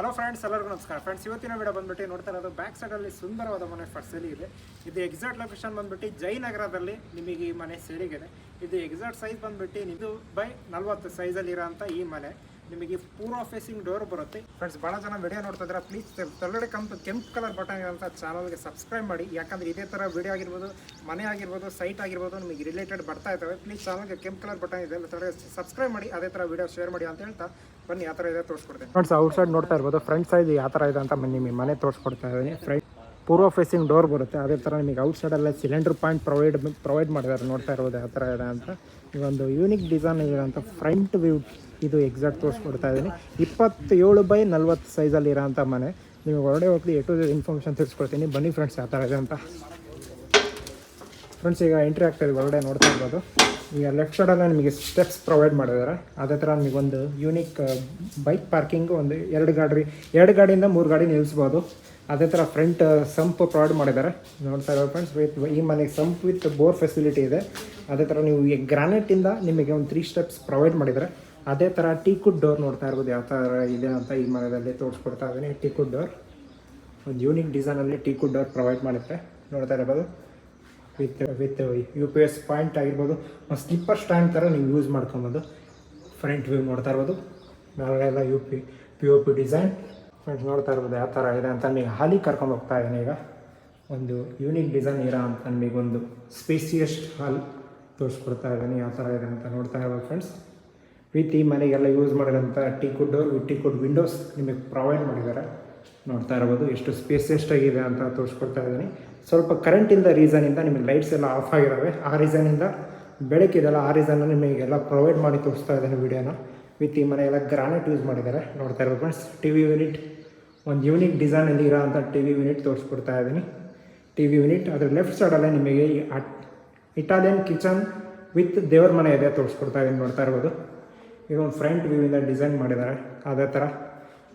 Hello friends ಎಲ್ಲರಿಗೂ ನಮಸ್ಕಾರ. Friends ಇವತ್ತಿನ ವಿಡಿಯೋ ಬಂದ್ಬಿಟ್ಟು ನೋಡ್ತಾ ಇರೋದು ಬ್ಯಾಕ್ ಸೈಡಲ್ಲಿ ಸುಂದರವಾದ ಮನೆ ಫಸ್ಟ್ ಸೇಲಿ ಇದೆ. ಇದು ಎಕ್ಸಾಕ್ಟ್ ಲೊಕೇಶನ್ ಬಂದ್ಬಿಟ್ಟು ಜಯನಗರದಲ್ಲಿ ನಿಮಗೆ ಈ ಮನೆ ಸೇರಿಗಿದೆ ಇದು ಎಕ್ಸಾಕ್ಟ್ ಸೈಜ್ ಬಂದ್ಬಿಟ್ಟು ಇದು ಬೈ ನಲ್ವತ್ತು ಸೈಜಲ್ಲಿ ಇರೋಂಥ ಈ ಮನೆ. ನಿಮಗೆ ಪೂರ್ವ ಫೇಸಿಂಗ್ ಡೋರ್ ಬರುತ್ತೆ. ಫ್ರೆಂಡ್ಸ್ ಭಾಳ ಜನ ವಿಡಿಯೋ ನೋಡ್ತಾ ಪ್ಲೀಸ್ ತೆಳಗಡೆ ಕಂಪ್ ಕೆಂಪು ಕಲರ್ ಬಟನ್ ಇರೋಂಥ ಚಾನಲ್ಗೆ ಸಬ್ಸ್ಕ್ರೈಬ್ ಮಾಡಿ. ಯಾಕಂದ್ರೆ ಇದೇ ಥರ ವಿಡಿಯೋ ಆಗಿರ್ಬೋದು, ಮನೆ ಆಗಿರ್ಬೋದು ಸೈಟ್ ಆಗಿರ್ಬೋದು ನಿಮಗೆ ರಿಲೇಟೆಡ್ ಬರ್ತಾ ಇದ್ದಾವೆ. ಪ್ಲೀಸ್ ಚಾನಲ್ಗೆ ಕೆಂಪು ಕಲರ್ ಬಟನ್ ಇದೆ. ತಡೆ ಸಬ್ಸ್ಕ್ರೈಬ್ ಮಾಡಿ, ಅದೇ ಥರ ವಿಡಿಯೋ ಶೇರ್ ಮಾಡಿ ಅಂತ ಹೇಳ್ತಾ ಬನ್ನಿ ಯಾವ ಥರ ಇದೆ, ತೋರಿಸ್ಕೊಡ್ತೇನೆ. ಫ್ರೆಂಡ್ಸ್ ಔಟ್ ಸೈಡ್ ನೋಡ್ತಾ ಇರ್ಬೋದು. ಫ್ರಂಟ್ ಸೈಡ್ ಯಾವ ಥರ ಇದೆ ಅಂತ ನಿಮಗೆ ಮನೆ ತೋರಿಸ್ಕೊಡ್ತಾ ಇದ್ದೀನಿ. ಫ್ರಂಟ್ ಪೂರ್ವ ಫೇಸಿಂಗ್ ಡೋರ್ ಬರುತ್ತೆ. ಅದೇ ಥರ ನಿಮಗೆ ಔಟ್ ಸೈಡಲ್ಲೇ ಸಿಲಿಂಡರ್ ಪಾಯಿಂಟ್ ಪ್ರೊವೈಡ್ ಪ್ರೊವೈಡ್ ಮಾಡಿದ್ದಾರೆ. ನೋಡ್ತಾ ಇರ್ಬೋದು ಯಾವ ಥರ ಇದೆ ಅಂತ. ಈ ಒಂದು ಯೂನಿಕ್ ಡಿಸೈನ್ ಇರೋಂಥ ಫ್ರಂಟ್ ವ್ಯೂ ಇದು ಎಕ್ಸಾಕ್ಟ್ ತೋರಿಸ್ಕೊಡ್ತಾ ಇದ್ದೀನಿ. ಇಪ್ಪತ್ತೇಳು ಬೈ ನಲ್ವತ್ತು ಸೈಜಲ್ಲಿ ಇರೋಂಥ ಮನೆ. ನಿಮಗೆ ಹೊರಡೆ ಹೋಗ್ಲಿ ಎಟು ಇನ್ಫಾರ್ಮೇಷನ್ ತಿಳಿಸ್ಕೊಡ್ತೀನಿ. ಬನ್ನಿ ಫ್ರೆಂಡ್ಸ್ ಯಾವ ಥರ ಇದೆ ಅಂತ. ಫ್ರೆಂಡ್ಸ್ ಈಗ ಎಂಟ್ರಿ ಆಗ್ತಾ ಇದೆ ಒಳಗಡೆ ನೋಡ್ತಾ ಇರ್ಬೋದು. ಈಗ ಲೆಫ್ಟ್ ಸೈಡಲ್ಲ ನಿಮಗೆ ಸ್ಟೆಪ್ಸ್ ಪ್ರೊವೈಡ್ ಮಾಡಿದ್ದಾರೆ. ಅದೇ ಥರ ಒಂದು ಯೂನಿಕ್ ಬೈಕ್ ಪಾರ್ಕಿಂಗು ಒಂದು ಎರಡು ಗಾಡಿ, ಎರಡು ಗಾಡಿಯಿಂದ ಮೂರು ಗಾಡಿ ನಿಲ್ಲಿಸ್ಬೋದು ಅದೇ ಥರ ಫ್ರಂಟ್ ಸಂಪ್ ಪ್ರೊವೈಡ್ ಮಾಡಿದ್ದಾರೆ. ನೋಡ್ತಾ ಇರೋ ಫ್ರೆಂಡ್ಸ್ ವಿತ್ ಈ ಮನೆಗೆ ಸಂಪ್ ವಿತ್ ಬೋರ್ ಫೆಸಿಲಿಟಿ ಇದೆ. ಅದೇ ಥರ ನೀವು ಈ ಗ್ರಾನೈಟಿಂದ ನಿಮಗೆ ಒಂದು ತ್ರೀ ಸ್ಟೆಪ್ಸ್ ಪ್ರೊವೈಡ್ ಮಾಡಿದ್ದಾರೆ. ಅದೇ ಥರ ಟೀಕುಡ್ ಡೋರ್ ನೋಡ್ತಾ ಇರ್ಬೋದು. ಯಾವ ಥರ ಇದೆ ಅಂತ ಈ ಮನೆಯಲ್ಲಿ ತೋರಿಸ್ಕೊಡ್ತಾ ಇದ್ದೀನಿ. ಟೀಕುಡ್ ಡೋರ್ ಒಂದು ಯೂನಿಕ್ ಡಿಸೈನಲ್ಲಿ ಟೀಕುಡ್ ಡೋರ್ ಪ್ರೊವೈಡ್ ಮಾಡುತ್ತೆ. ನೋಡ್ತಾ ಇರ್ಬೋದು. With with U P S point ಆಗಿರ್ಬೋದು, ಒಂದು ಸ್ಲಿಪ್ಪರ್ ಸ್ಟ್ಯಾಂಡ್ ಥರ ನೀವು ಯೂಸ್ ಮಾಡ್ಕೊಬೋದು. ಫ್ರಂಟ್ ವ್ಯೂ ನೋಡ್ತಾ ಇರ್ಬೋದು. ಮೇಲೆಲ್ಲ U P P O P design friends ನೋಡ್ತಾ ಇರ್ಬೋದು, ಯಾವ ಥರ ಇದೆ ಅಂತ ನೀವು ಹಾಲಿ ಕರ್ಕೊಂಡು ಹೋಗ್ತಾ ಇದ್ದೀನಿ ಈಗ. ಒಂದು ಯೂನಿಕ್ ಡಿಸೈನ್ ಇರೋ ಅಂತ ನಿಮಗೊಂದು ಸ್ಪೇಸಿಯಸ್ಟ್ ಹಾಲ್ ತೋರಿಸ್ಕೊಡ್ತಾ ಇದ್ದೀನಿ, ಯಾವ ಥರ ಇದೆ ಅಂತ ನೋಡ್ತಾ ಇರ್ಬೋದು ಫ್ರೆಂಡ್ಸ್ ವಿತ್ ಈ ಮನೆಗೆಲ್ಲ ಯೂಸ್ ಮಾಡಿರೋಂಥ teakwood door with teakwood windows ನಿಮಗೆ ಪ್ರೊವೈಡ್ ಮಾಡಿದ್ದಾರೆ. ನೋಡ್ತಾ ಇರ್ಬೋದು, ಎಷ್ಟು ಸ್ಪೇಸಿಯಸ್ಟ್ ಆಗಿದೆ ಅಂತ ತೋರಿಸ್ಕೊಡ್ತಾ ಇದ್ದೀನಿ. ಸ್ವಲ್ಪ ಕರೆಂಟಿಂದ ರೀಸನಿಂದ ನಿಮಗೆ ಲೈಟ್ಸ್ ಎಲ್ಲ ಆಫ್ ಆಗಿದ್ದಾವೆ ಆ ರೀಸನಿಂದ ಬೆಳಕಿದೆಲ್ಲ ಆ ರೀಸನ್ನ ನಿಮಗೆಲ್ಲ ಪ್ರೊವೈಡ್ ಮಾಡಿ ತೋರಿಸ್ತಾ ಇದ್ದೀನಿ ವಿಡಿಯೋನ ವಿತ್ ಈ ಮನೆ ಎಲ್ಲ ಗ್ರಾನೈಟ್ ಯೂಸ್ ಮಾಡಿದ್ದಾರೆ. ನೋಡ್ತಾ ಇರ್ಬೋದು ಫ್ರೆಂಡ್ಸ್ ಟಿ ವಿ ಯೂನಿಟ್ ಒಂದು ಯೂನಿಕ್ ಡಿಸೈನಲ್ಲಿ ಇರೋ ಅಂಥ ಟಿ ವಿ ಯೂನಿಟ್ ತೋರಿಸ್ಕೊಡ್ತಾ ಇದ್ದೀನಿ. ಟಿ ವಿ ಯೂನಿಟ್ ಅದ್ರ ಲೆಫ್ಟ್ ಸೈಡಲ್ಲೇ ನಿಮಗೆ ಈ ಇಟಾಲಿಯನ್ ಕಿಚನ್ ವಿತ್ ದೇವ್ರ ಮನೆ ಇದೆ ತೋರಿಸ್ಕೊಡ್ತಾ ಇದ್ದೀನಿ, ನೋಡ್ತಾ ಇರ್ಬೋದು. ಈಗ ಒಂದು ಫ್ರಂಟ್ ವ್ಯೂವಿಂದ ಡಿಸೈನ್ ಮಾಡಿದ್ದಾರೆ. ಅದೇ ಥರ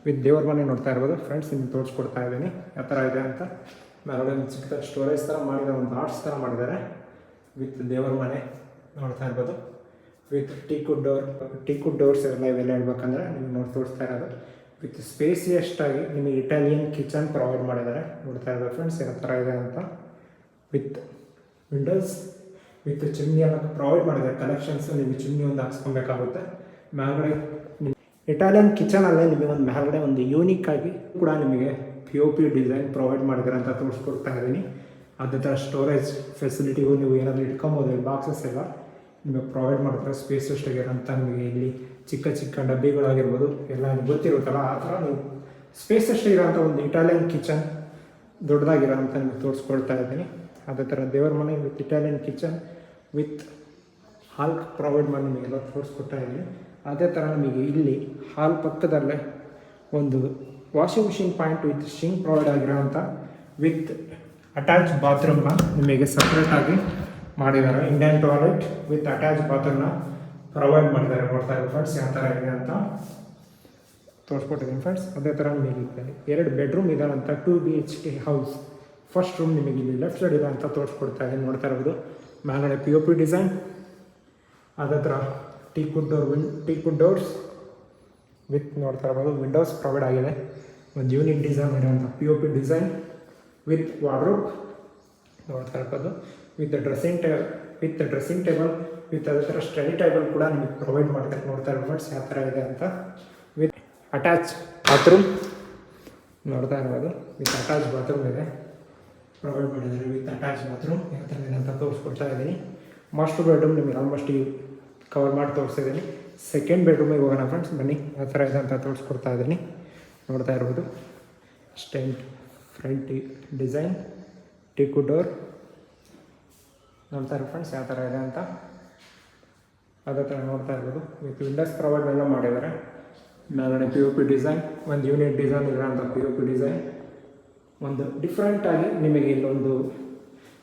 ವಿತ್ ದೇವ್ರ ಮನೆ ನೋಡ್ತಾ ಇರ್ಬೋದು. ಫ್ರೆಂಡ್ಸ್ ನಿಮ್ಗೆ ತೋರಿಸ್ಕೊಡ್ತಾ ಇದ್ದೀನಿ. ಯಾವ ಥರ ಇದೆ ಅಂತ. ಒಂದು ಚಿಕ್ಕ ಸ್ಟೋರೇಜ್ ಥರ ಮಾಡಿದ್ದಾರೆ ಒಂದು ಆರ್ಟ್ಸ್ ಥರ ಮಾಡಿದ್ದಾರೆ. ವಿತ್ ದೇವರ ಮನೆ ನೋಡ್ತಾ ಇರ್ಬೋದು. With teakwood door teakwood doors ಇರಲ್ಲ ಇವೆಲ್ಲ ಹೇಳ್ಬೇಕಂದ್ರೆ ನಿಮ್ಗೆ ನೋಡಿ ತೋರಿಸ್ತಾ ಇರೋದು. ವಿತ್ ಸ್ಪೇಸಿಯಸ್ಟಾಗಿ ನಿಮಗೆ ಇಟಾಲಿಯನ್ ಕಿಚನ್ ಪ್ರೊವೈಡ್ ಮಾಡಿದ್ದಾರೆ. ನೋಡ್ತಾ ಇರ್ಬೋದು ಫ್ರೆಂಡ್ಸ್ ಯಾವ ಥರ ಇದೆ ಅಂತ. ವಿತ್ ವಿಂಡೋಸ್ ವಿತ್ ಚಿಮ್ನಿ ಎಲ್ಲ ಪ್ರೊವೈಡ್ ಮಾಡಿದ್ದಾರೆ. ಕಲೆಕ್ಷನ್ಸ್ ನಿಮಗೆ ಚಿಮ್ನಿ ಒಂದು ಹಾಕ್ಸ್ಕೊಬೇಕಾಗುತ್ತೆ. ಮೇಲ್ಗಡೆ ಇಟಾಲಿಯನ್ ಕಿಚನ್ ಕಿಚನಲ್ಲೇ ನಿಮಗೆ ಒಂದು ಮೇಲ್ಗಡೆ ಒಂದು ಯೂನಿಕ್ ಆಗಿ ಕೂಡ ನಿಮಗೆ P O P design provide ಮಾಡಿದ್ದಾರೆ ಅಂತ ತೋರಿಸ್ಕೊಡ್ತಾ ಇದ್ದೀನಿ. ಅದೇ ಥರ ಸ್ಟೋರೇಜ್ ಫೆಸಿಲಿಟಿಗೂ ನೀವು ಏನಾದರೂ ಇಟ್ಕೊಬೋದು ಬಾಕ್ಸಸ್ ಎಲ್ಲ ನಿಮಗೆ ಪ್ರೊವೈಡ್ ಮಾಡ್ತಾರೆ ಸ್ಪೇಸ್ ಆಗಿರೋಂಥ ನಿಮಗೆ ಇಲ್ಲಿ ಚಿಕ್ಕ ಚಿಕ್ಕ ಡಬ್ಬಿಗಳಾಗಿರ್ಬೋದು, ಎಲ್ಲ ಗೊತ್ತಿರುತ್ತಲ್ಲ, ಆ ಥರ ನೀವು ಸ್ಪೇಸ್ ಇರೋಂಥ ಒಂದು ಇಟಾಲಿಯನ್ ಕಿಚನ್ ದೊಡ್ಡದಾಗಿರೋ ಅಂತ ನಿಮಗೆ ತೋರಿಸ್ಕೊಳ್ತಾ ಇದ್ದೀನಿ. ಅದೇ ಥರ ದೇವರ ಮನೆ with Italian kitchen with hall provide ಮಾಡಿ ನಿಮಗೆಲ್ಲ ತೋರಿಸ್ಕೊಡ್ತಾ ಇದ್ದೀನಿ. ಅದೇ ಥರ ನಿಮಗೆ ಇಲ್ಲಿ ಹಾಲ್ ಪಕ್ಕದಲ್ಲೇ ಒಂದು ವಾಷಿಂಗ್ ಮಿಷಿನ್ ಪಾಯಿಂಟ್ ವಿತ್ ಶಿಂಗ್ ಪ್ರೊವೈಡ್ ಆಗಿರೋಂಥ ವಿತ್ ಅಟ್ಯಾಚ್ ಬಾತ್ರೂಮ್ನ ನಿಮಗೆ ಸಪ್ರೇಟಾಗಿ ಮಾಡಿದ್ದಾರೆ. ಇಂಡಿಯನ್ ಟಾಯ್ಲೆಟ್ ವಿತ್ ಅಟ್ಯಾಚ್ ಬಾತ್ರೂಮ್ನ ಪ್ರೊವೈಡ್ ಮಾಡಿದ್ದಾರೆ. ನೋಡ್ತಾ ಇರೋ ಫ್ರೆಂಡ್ಸ್ ಯಾವ ಥರ ಇದೆ ಅಂತ. ತೋರಿಸ್ಕೊಟ್ಟಿದ್ದೀನಿ ಫ್ರೆಂಡ್ಸ್ ಅದೇ ಥರ ನಿಮಗೆ ಇಲ್ಲಿ ಎರಡು ಬೆಡ್ರೂಮ್ ಇದಾರಂತ two B H K house first room ನಿಮಗೆ ಇಲ್ಲಿ ಲೆಫ್ಟ್ ಸೈಡ್ ಇದೆ ಅಂತ ತೋರಿಸ್ಕೊಡ್ತಾ ಇದ್ದೀನಿ. ನೋಡ್ತಾ ಇರೋದು. ಮೇಲ್ಗಡೆ ಪಿ ಒ ಪಿ ಡಿಸೈನ್ ಅದೇ ಥರ ಟೀಕುಡ್ ಡೋರ್ ವಿನ್ ಟೀಕುಡ್ ಡೋರ್ಸ್ ವಿತ್ ನೋಡ್ತಾ ಇರ್ಬೋದು. ವಿಂಡೋಸ್ ಪ್ರೊವೈಡ್ ಆಗಿದೆ. ಒಂದು ಯೂನಿಕ್ ಡಿಸೈನ್ ಇರೋಂಥ P O P design with wardrobe ನೋಡ್ತಾ ಇರ್ಬೋದು. ವಿತ್ ಡ್ರೆಸ್ಸಿಂಗ್ ಟೇ ವಿತ್ ಡ್ರೆಸ್ಸಿಂಗ್ ಟೇಬಲ್ ವಿತ್ ಅದೇ ಥರ ಸ್ಟಡಿ ಟೇಬಲ್ ಕೂಡ ನಿಮಗೆ ಪ್ರೊವೈಡ್ ಮಾಡ್ತಾರೆ ನೋಡ್ತಾ ಇರ್ಬೋದು ಯಾವ ಥರ ಇದೆ ಅಂತ. ವಿತ್ ಅಟ್ಯಾಚ್ ಬಾತ್ರೂಮ್ ನೋಡ್ತಾ ಇರ್ಬೋದು. ವಿತ್ ಅಟ್ಯಾಚ್ ಬಾತ್ರೂಮ್ ಇದೆ. ಪ್ರೊವೈಡ್ ಮಾಡಿದ್ದಾರೆ ವಿತ್ ಅಟ್ಯಾಚ್ ಬಾತ್ರೂಮ್ ಯಾವ ಥರ ಇದೆ ಅಂತ ತೋರಿಸ್ಕೊಡ್ತಾ ಇದ್ದೀನಿ ಮಾಸ್ಟರ್ ಬೆಡ್ರೂಮ್ ನಿಮಗೆ ಆಲ್ಮೋಸ್ಟ್ ಕವರ್ ಮಾಡಿ ತೋರಿಸಿದ್ದೀನಿ ಸೆಕೆಂಡ್ ಬೆಡ್ರೂಮಿಗೆ ಹೋಗೋಣ ಫ್ರೆಂಡ್ಸ್ ಬನ್ನಿ. ಆ ಥರ ಇದೆ ಅಂತ ತೋರಿಸ್ಕೊಡ್ತಾ ಇದ್ದೀನಿ. ನೋಡ್ತಾ ಇರ್ಬೋದು. ಸ್ಟೆಂಟ್ ಫ್ರಂಟ್ ಡಿಸೈನ್ ಟಿಕು ಡೋರ್ ನೋಡ್ತಾ ಇರೋ ಫ್ರೆಂಡ್ಸ್ ಯಾವ ಥರ ಇದೆ ಅಂತ? ಅದೇ ಥರ ನೋಡ್ತಾ ಇರ್ಬೋದು. ವಿತ್ ವಿಂಡೋಸ್ ಪ್ರೊವೈಡ್ ಎಲ್ಲ ಮಾಡಿದ್ದಾರೆ. ಮೇಲ್ಗಡೆ ಪಿ ಯು ಪಿ ಡಿಸೈನ್ ಒಂದು ಯೂನಿಟ್ ಡಿಸೈನ್ ಇರೋಂಥ ಪಿ ಯು ಪಿ ಡಿಸೈನ್ ಒಂದು ಡಿಫ್ರೆಂಟಾಗಿ ನಿಮಗೆ ಇಲ್ಲೊಂದು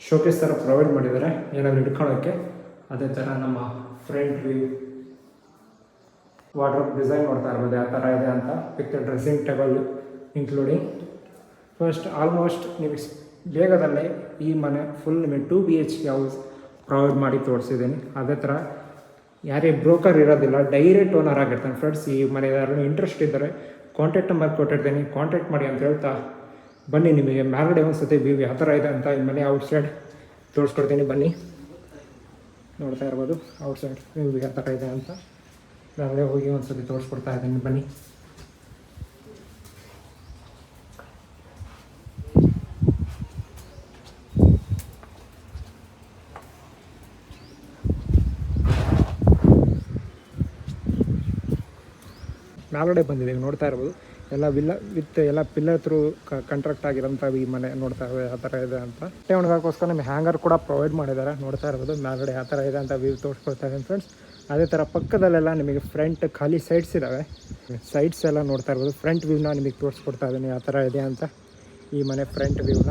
ಶೋಕೇಸ್ ಥರ ಪ್ರೊವೈಡ್ ಮಾಡಿದ್ದಾರೆ. ಏನಾದರೂ ಹಿಡ್ಕೊಳ್ಳೋಕ್ಕೆ ಅದೇ ಥರ ನಮ್ಮ ಫ್ರಂಟ್ ವ್ಯೂ ವಾರ್ಡ್ರೋಬ್ ಡಿಸೈನ್ ನೋಡ್ತಾ ಇರ್ಬೋದು, ಯಾವ ಥರ ಇದೆ ಅಂತ with dressing table including first almost ನಿಮಗೆ ಬೇಗದಲ್ಲಿ ಈ ಮನೆ ಫುಲ್ ನಿಮಗೆ two B H K house provide ಮಾಡಿ ತೋರಿಸಿದ್ದೀನಿ. ಅದೇ ಥರ ಯಾರೇ ಬ್ರೋಕರ್ ಇರೋದಿಲ್ಲ ಡೈರೆಕ್ಟ್ ಓನರ್ ಆಗಿರ್ತಾನೆ. ಫ್ರೆಂಡ್ಸ್ ಈ ಮನೆ ಯಾರು ಇಂಟ್ರೆಸ್ಟ್ ಇದ್ದರೆ ಕಾಂಟ್ಯಾಕ್ಟ್ ನಂಬರ್ ಕೊಟ್ಟಿರ್ತೀನಿ. ಕಾಂಟ್ಯಾಕ್ಟ್ ಮಾಡಿ ಅಂತ ಹೇಳ್ತಾ ಬನ್ನಿ ನಿಮಗೆ. ಮ್ಯಾಲ್ಗಡೆ ಒಂದು ಸತಿ ವ್ಯೂ ಯಾವ ಥರ ಇದೆ ಅಂತ ಈ ಮನೆ ಔಟ್ ಸೈಡ್ ತೋರಿಸ್ಕೊಡ್ತೀನಿ ಬನ್ನಿ. ನೋಡ್ತಾ ಇರ್ಬೋದು ಔಟ್ ಸೈಡ್ ವ್ಯೂ ಯಾವ ಥರ ಇದೆ ಅಂತ. ನಾಳೆ ಹೋಗಿ ಒಂದು ಸತಿ ತೋರಿಸ್ಕೊಡ್ತಾ ಇದ್ದೀನಿ ಬನ್ನಿ ಮ್ಯಾಲ್ಗಡೆ ಬಂದಿದೆ ನೋಡ್ತಾ ಇರ್ಬೋದು. ಎಲ್ಲ ವಿಲ್ಲ, ವಿತ್ ಎಲ್ಲ ಪಿಲ್ಲರ್ ತ್ರೂ ಕಂಟ್ರಾಕ್ಟ್ ಆಗಿರೋಂಥ ಈ ಮನೆ ನೋಡ್ತಾ ಇರ್ಬೋದು, ಆ ಥರ ಇದೆ ಅಂತ. ಬಟ್ಟೆ ಒಣಗೋಕ್ಕೋಸ್ಕರ ನಿಮ್ಮ ಹ್ಯಾಂಗರ್ ಕೂಡ ಪ್ರೊವೈಡ್ ಮಾಡಿದ್ದಾರೆ, ನೋಡ್ತಾ ಇರ್ಬೋದು. ಮ್ಯಾಲ್ಗಡೆ ಯಾವ ಥರ ಇದೆ ಅಂತ ವ್ಯೂ ತೋರಿಸ್ಕೊಳ್ತಾ ಇದ್ದೀನಿ ಫ್ರೆಂಡ್ಸ್ ಅದೇ ಥರ ಪಕ್ಕದಲ್ಲೆಲ್ಲ ನಿಮಗೆ ಫ್ರಂಟ್ ಖಾಲಿ ಸೈಡ್ಸ್ ಇದ್ದಾವೆ. ಸೈಡ್ಸ್ ಎಲ್ಲ ನೋಡ್ತಾ ಇರ್ಬೋದು. ಫ್ರಂಟ್ ವ್ಯೂನ ನಿಮಗೆ ತೋರಿಸ್ಕೊಡ್ತಾ ಇದ್ದೀನಿ. ಯಾವ ಥರ ಇದೆ ಅಂತ ಈ ಮನೆ ಫ್ರಂಟ್ ವ್ಯೂನ.